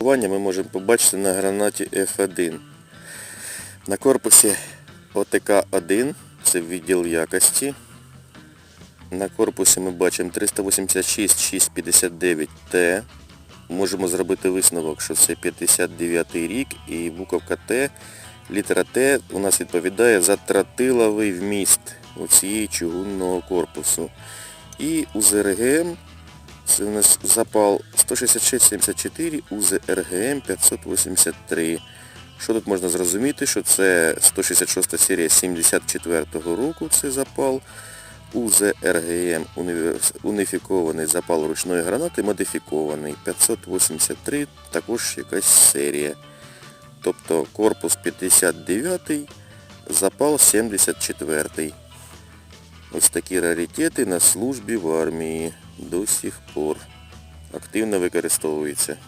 Ми можемо побачити на гранаті F1. На корпусі ОТК-1, це відділ якості. На корпусі ми бачимо 386-659Т. Можемо зробити висновок, що це 59 й рік і буковка Т, літера Т у нас відповідає за тротиловий вміст у цієї чугунного корпусу. І УЗРГМ це у нас запал 166-74, УЗРГМ 583. Що тут можна зрозуміти, що це 166 серія 74-го року, це запал. УЗРГМ уніфікований запал ручної гранати, модифікований. 583, також якась серія. Тобто корпус 59, запал 74. Ось такі раритети на службі в армії до сих пор. Активно використовуються.